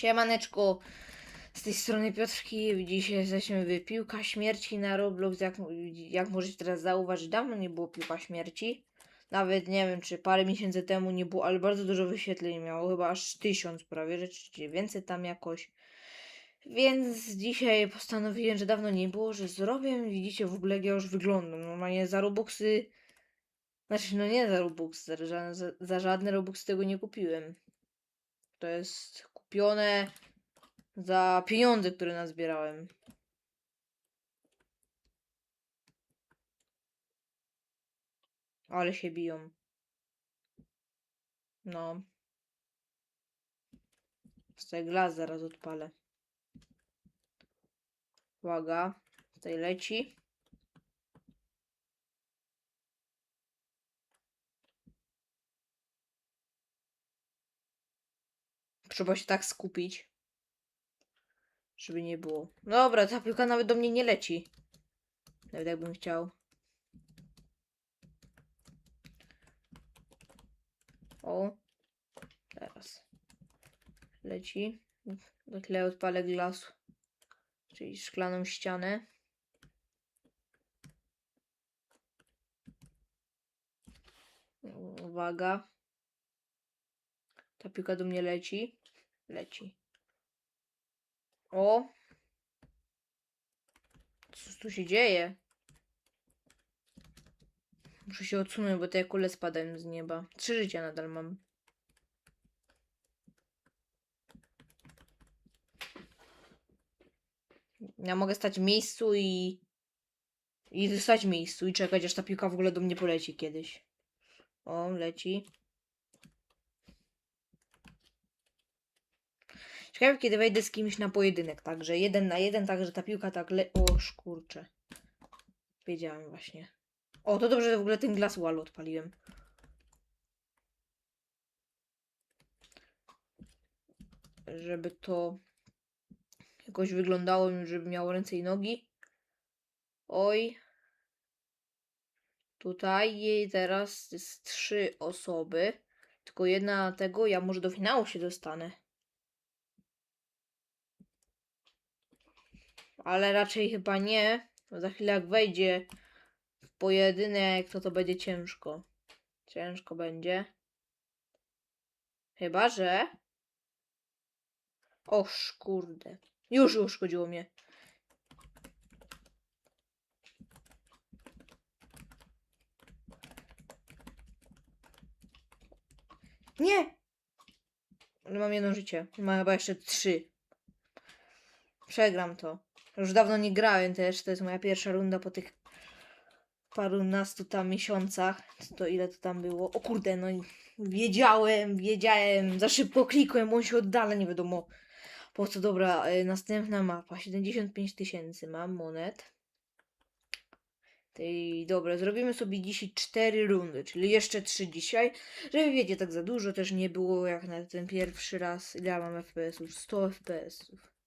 Siemaneczko, z tej strony Piotrki. Dzisiaj jesteśmy w Piłka Śmierci na Roblox. Jak, jak możecie teraz zauważyć, dawno nie było Piłka Śmierci. Nawet nie wiem, czy parę miesięcy temu nie było, ale bardzo dużo wyświetleń miało. Chyba aż tysiąc prawie, czy więcej tam jakoś. Więc dzisiaj postanowiłem, że dawno nie było, że zrobię. Widzicie w ogóle jak ja już wyglądam. Normalnie za Robuxy... Znaczy, no nie za Robuxy, za, za, żadne Robuxy tego nie kupiłem. To jest kupione za pieniądze, które nazbierałem. Ale się biją. No. Tutaj glas zaraz odpalę. Uwaga. Tutaj leci. Trzeba się tak skupić. Żeby nie było. Dobra, ta piłka nawet do mnie nie leci. Nawet jakbym chciał. O. Teraz. Leci. Do tle odpalę glas. Czyli szklaną ścianę. Uwaga. Ta piłka do mnie leci. Leci. O! Co tu się dzieje? Muszę się odsunąć, bo te kule spadają z nieba. Trzy życia nadal mam. Ja mogę stać w miejscu i... I stać w miejscu i czekać, aż ta piłka w ogóle do mnie poleci kiedyś. O, leci. Ciekawe, kiedy wejdę z kimś na pojedynek, także jeden na jeden, także ta piłka tak le... O, szkurcze. Wiedziałem właśnie. O, to dobrze, że w ogóle ten glass wall odpaliłem. Żeby to jakoś wyglądało, żeby miało ręce i nogi. Oj. Tutaj jej teraz jest trzy osoby. Tylko jedna tego, ja może do finału się dostanę. Ale raczej chyba nie. Bo za chwilę jak wejdzie w pojedynek, to to będzie ciężko. Ciężko będzie. Chyba, że... Oż kurde. Już uszkodziło mnie. Nie! Ale mam jedno życie. Mam chyba jeszcze trzy. Przegram to. Już dawno nie grałem też. To jest moja pierwsza runda po tych parunastu tam miesiącach. To ile to tam było? O kurde, no i wiedziałem, wiedziałem. Za szybko klikłem, on się oddala, nie wiadomo. Po co, dobra, y, następna mapa. 75 tysięcy mam monet. Tej, dobra, zrobimy sobie dzisiaj cztery rundy, czyli jeszcze trzy dzisiaj. Żeby wiecie, tak za dużo też nie było jak na ten pierwszy raz. Ile ja mam FPS-ów? 100 FPS-ów.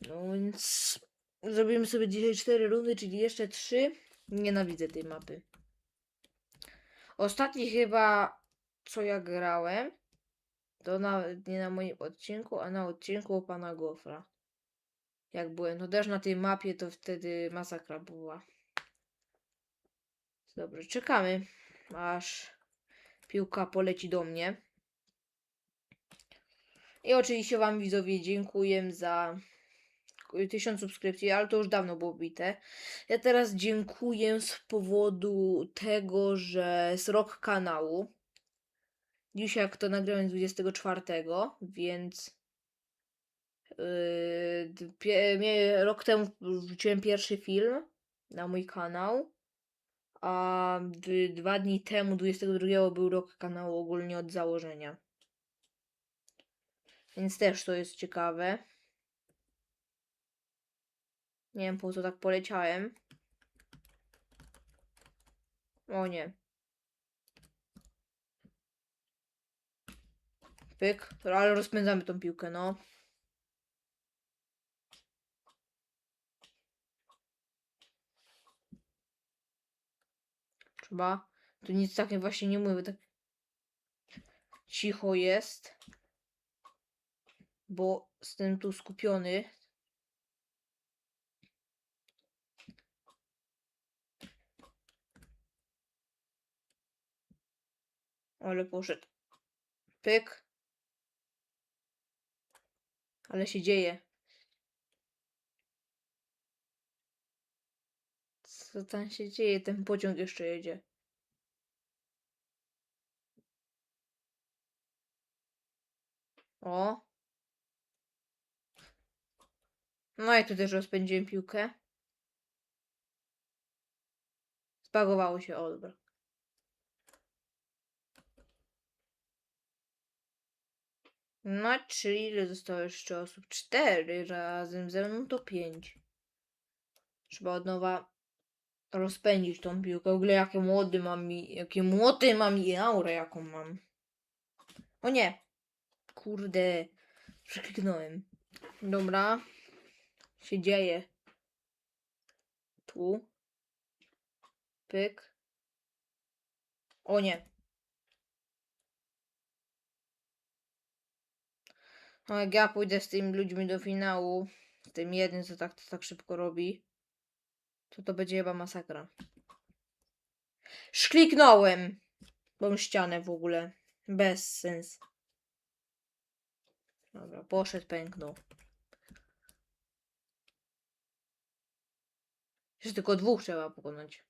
No więc zrobimy sobie dzisiaj cztery rundy, czyli jeszcze trzy. Nienawidzę tej mapy. Ostatni chyba, co ja grałem, to nawet nie na moim odcinku, a na odcinku pana Gofra. Jak byłem, to też na tej mapie, to wtedy masakra była. Dobrze, czekamy, aż piłka poleci do mnie. I oczywiście wam widzowie dziękuję za tysiąc subskrypcji, ale to już dawno było bite. Ja teraz dziękuję z powodu tego, że jest rok kanału. Dzisiaj jak to nagrałem 24, więc yy, rok temu wrzuciłem pierwszy film na mój kanał, a dwa dni temu, 22 był rok kanału ogólnie od założenia. Więc też to jest ciekawe. Nie wiem po co tak poleciałem. O nie. Pyk. Ale rozpędzamy tą piłkę, no. Trzeba. Tu nic takiego właśnie nie mówię, tak cicho jest. Bo jestem tu skupiony. Ale poszedł. Pyk. Ale się dzieje. Co tam się dzieje? Ten pociąg jeszcze jedzie. O. No i tu też rozpędziłem piłkę. Spagowało się, o dobra. No, czyli ile zostało jeszcze osób? Cztery razem ze mną to pięć. Trzeba od nowa rozpędzić tą piłkę. W ogóle jakie młody mam i jakie młody mam i aurę jaką mam. O nie! Kurde. Przekliknąłem. Dobra. Się dzieje. Tu. Pyk. O nie. No jak ja pójdę z tymi ludźmi do finału, z tym jednym, co tak, co tak szybko robi, to to będzie chyba masakra. Szkliknąłem! Tą ścianę w ogóle. Bez sens. Dobra, poszedł, pęknął. Jeszcze tylko dwóch trzeba pokonać.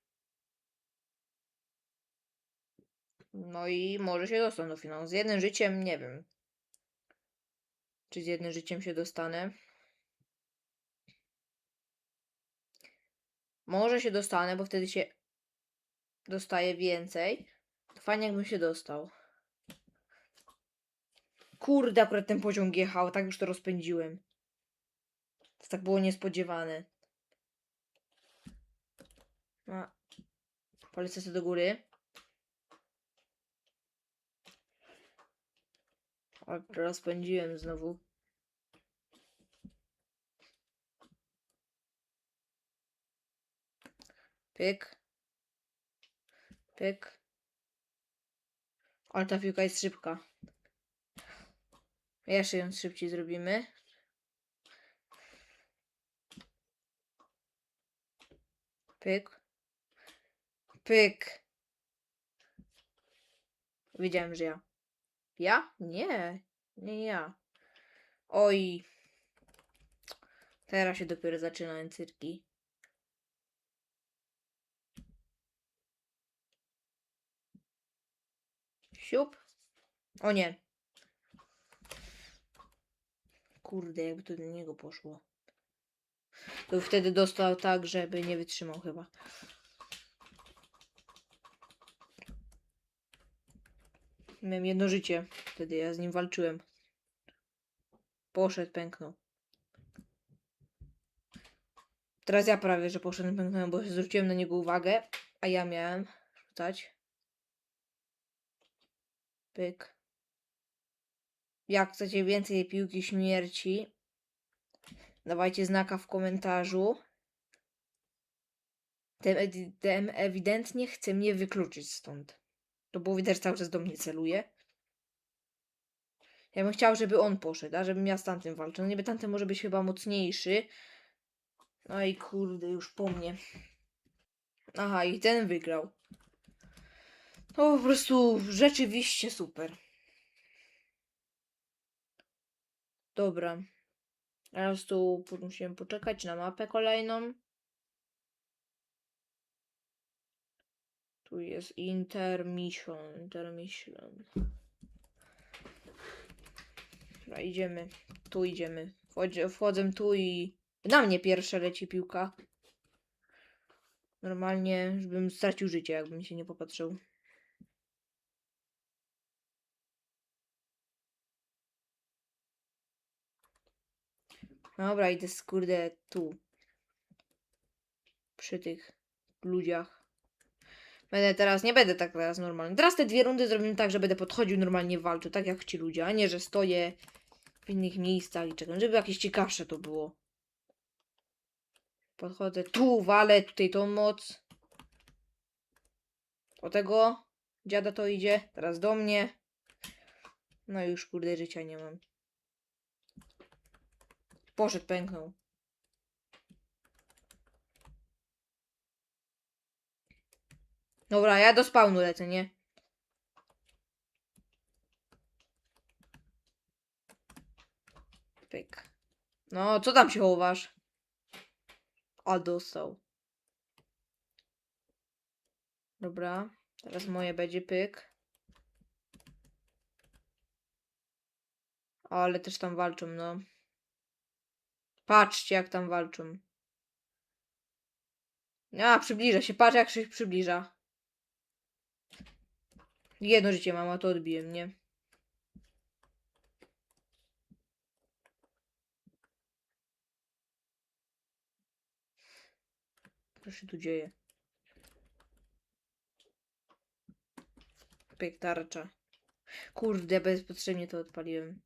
No i może się dostanę do finału. Z jednym życiem nie wiem. Czy z jednym życiem się dostanę? Może się dostanę, bo wtedy się dostaje więcej. To fajnie jakbym się dostał. Kurde, akurat ten pociąg jechał, tak już to rozpędziłem. To tak było niespodziewane. A. Polecę sobie do góry. O, rozpędziłem znowu. Pyk. Pyk. Ale ta piłka jest szybka. Jeszcze ją szybciej zrobimy. Pyk. Pyk. Wiedziałem, że ja. Ja? Nie. Nie ja. Oj. Teraz się dopiero zaczynają cyrki. Siup. O nie. Kurde, jakby to do niego poszło. To wtedy dostał tak, żeby nie wytrzymał chyba. Miałem jedno życie. Wtedy ja z nim walczyłem. Poszedł, pęknął. Teraz ja prawie, że poszedłem, pęknąłem, bo zwróciłem na niego uwagę, a ja miałem rzucać. Pyk. Jak chcecie więcej piłki śmierci, dawajcie znaka w komentarzu. Ten, ten ewidentnie chce mnie wykluczyć stąd. To było widać, cały czas do mnie celuje. Ja bym chciał, żeby on poszedł, a żebym ja z tamtym walczył. No niby tamten może być chyba mocniejszy. No i kurde, już po mnie. Aha, i ten wygrał. To po prostu rzeczywiście super. Dobra. Teraz tu musimy poczekać na mapę kolejną. Tu jest intermission. Intermission. Dobra, idziemy. Tu idziemy. Wchodzę, wchodzę tu i na mnie pierwsza leci piłka. Normalnie, żebym stracił życie, jakbym się nie popatrzył. Dobra, idę skurde tu. Przy tych ludziach. Będę teraz, nie będę tak teraz normalnie. Teraz te dwie rundy zrobimy tak, że będę podchodził normalnie walczył, tak jak ci ludzie, a nie, że stoję w innych miejscach i czekam, żeby jakieś ciekawsze to było. Podchodzę tu, walę tutaj tą moc. O tego dziada to idzie, teraz do mnie. No już kurde życia nie mam. Poszedł, pęknął. Dobra, ja do spawnu lecę, nie? Pyk. No, co tam się chowasz? A, dostał. Dobra, teraz moje będzie pyk. Ale też tam walczą, no. Patrzcie, jak tam walczą. A, przybliża się, patrz jak się przybliża. Jedno życie mam, a to odbiłem, nie? Co się tu dzieje? Pyk, tarcza. Kurde, bezpotrzebnie to odpaliłem.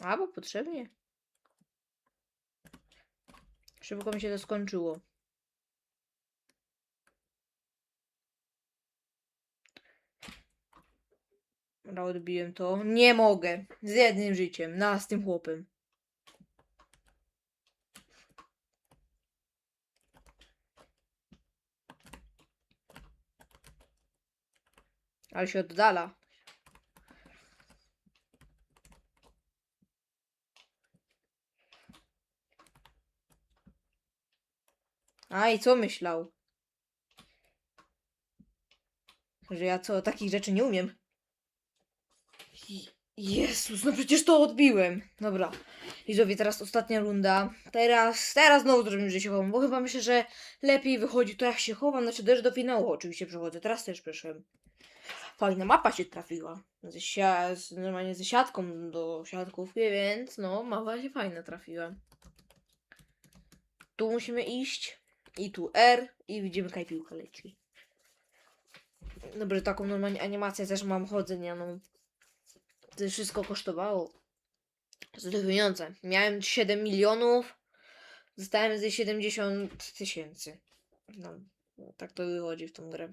A, bo potrzebnie. Szybko mi się to skończyło. Dobra, odbiłem to. Nie mogę. Z jednym życiem. Na, z tym chłopem. Ale się oddala. A i co myślał? Że ja co, takich rzeczy nie umiem. Je- Jezus, no przecież to odbiłem. Dobra. Widzowie, teraz ostatnia runda. Teraz, teraz znowu zrobimy, że się chowam, bo chyba myślę, że lepiej wychodzi to jak się chowam, znaczy też do finału oczywiście przechodzę. Teraz też przeszłem. Fajna mapa się trafiła. Ze z, normalnie ze siatką do siatkówki, więc no, mapa się fajna trafiła. Tu musimy iść. I tu R. I widzimy, kaj piłka leci. Dobrze, taką normalnie animację też mam chodzenia, no. To wszystko kosztowało. Pieniądze. Miałem 7 milionów. Zostałem ze 70 tysięcy. No, tak to wychodzi w tą grę.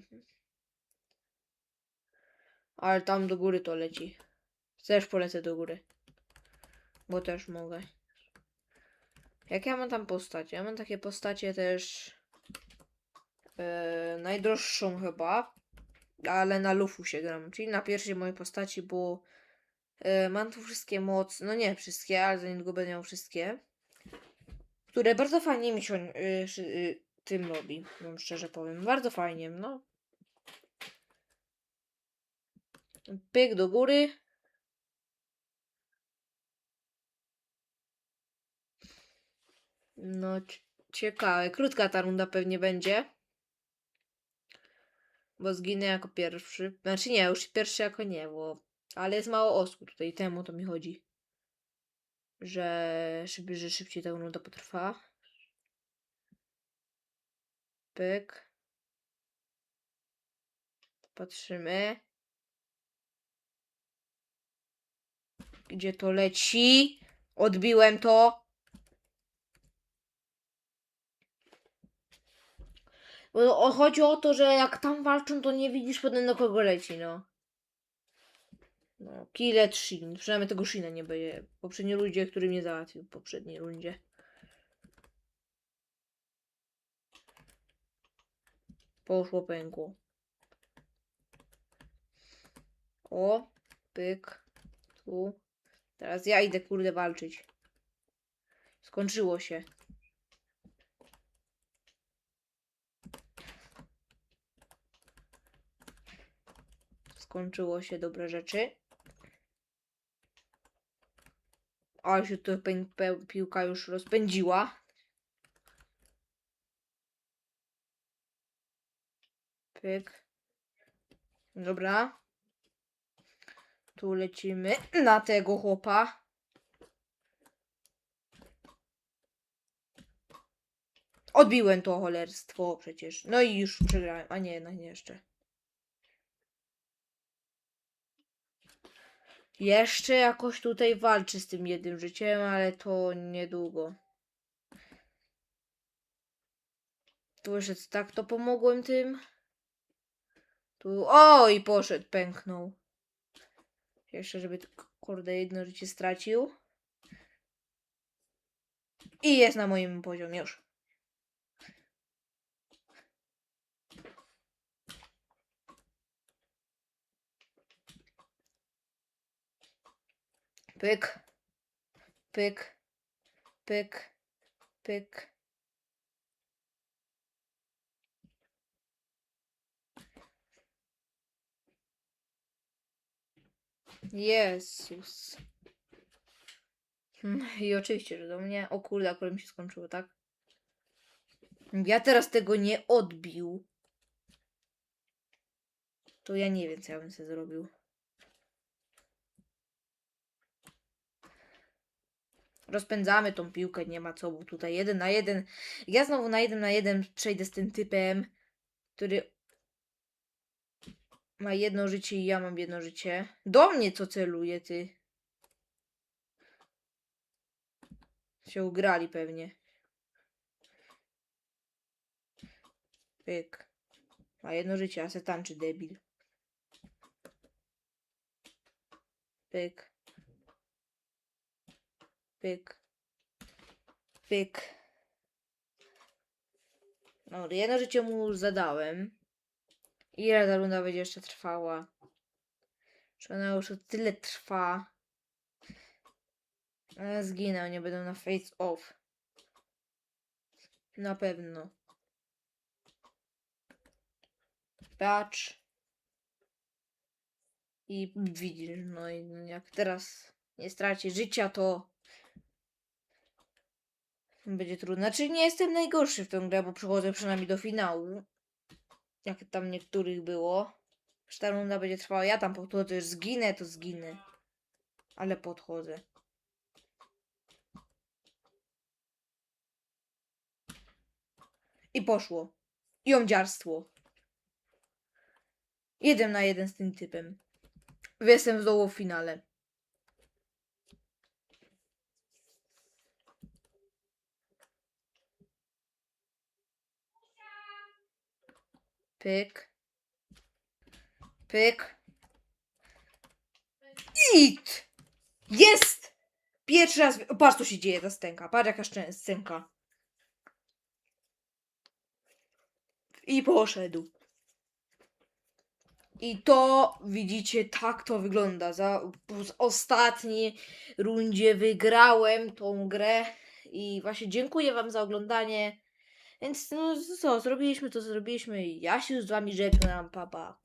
Ale tam do góry to leci. Też polecę do góry. Bo też mogę. Jak ja mam tam postać? Ja mam takie postacie też. e, najdroższą chyba. Ale na lufusie gram. Czyli na pierwszej mojej postaci, e, mam tu wszystkie mocy. No nie wszystkie, ale za niedługo będę miał wszystkie. Które bardzo fajnie mi się y, y, tym robi. Wam szczerze powiem. Bardzo fajnie, no. Pyk do góry. No, ciekawe. Krótka ta runda pewnie będzie. Bo zginę jako pierwszy. Znaczy nie, już pierwszy jako nie, bo... Ale jest mało osób tutaj, temu to mi chodzi. Że, żeby, że szybciej ta runda potrwa. Pyk. Patrzymy. Gdzie to leci? Odbiłem to. Bo chodzi o to, że jak tam walczą, to nie widzisz potem do kogo leci, no. No, Killet Shin. Przynajmniej tego Shina nie będzie. Poprzedni ludzie, który mnie załatwił w poprzedniej rundzie. Poszło pękło. O, pyk. Tu. Teraz ja idę, kurde, walczyć. Skończyło się. Skończyło się dobre rzeczy. Ale się tu piłka już rozpędziła. Pyk. Dobra. Tu lecimy na tego chłopa. Odbiłem to cholerstwo przecież. No i już przegrałem. A nie, no nie jeszcze. Jeszcze jakoś tutaj walczy z tym jednym życiem, ale to niedługo. Tu jeszcze tak to pomogłem tym. Tu. O, i poszedł, pęknął. Jeszcze, żeby kurde jedno życie stracił. I jest na moim poziomie już. Pyk. Pyk. Pyk. Pyk. Jezus. Hmm, I oczywiście, że do mnie. O kurde, akurat mi się skończyło, tak? Ja teraz tego nie odbił. To ja nie wiem, co ja bym sobie zrobił. Rozpędzamy tą piłkę, nie ma co, bo tutaj jeden na jeden. Ja znowu na jeden na jeden przejdę z tym typem, który ma jedno życie i ja mam jedno życie. Do mnie co celuje, ty. Się ugrali pewnie. Pyk. Ma jedno życie, a se tańczy debil. Pyk. Pyk. Pyk. No, jedno życie mu już zadałem. Ile ta runda będzie jeszcze trwała? Czy ona już o tyle trwa? Ale zginę, nie będą na face off. Na pewno. Patrz. I widzisz, no i no jak teraz nie straci życia, to będzie trudno. Znaczy nie jestem najgorszy w tę grę, bo przychodzę przynajmniej do finału. Jak tam niektórych było. Ta runda będzie trwała. Ja tam podchodzę, zginę, to zginę. Ale podchodzę. I poszło. I omdziarstwo. Jeden na jeden z tym typem. Jestem znowu w finale. Pyk. Pyk. It! Jest! Pierwszy raz. Patrz, co się dzieje, ta stęka. Patrz, jaka scenka. I poszedł. I to widzicie, tak to wygląda. Za w ostatniej rundzie wygrałem tą grę. I właśnie dziękuję Wam za oglądanie. Więc no co, zrobiliśmy to, zrobiliśmy. Ja się z Wami żegnam, papa.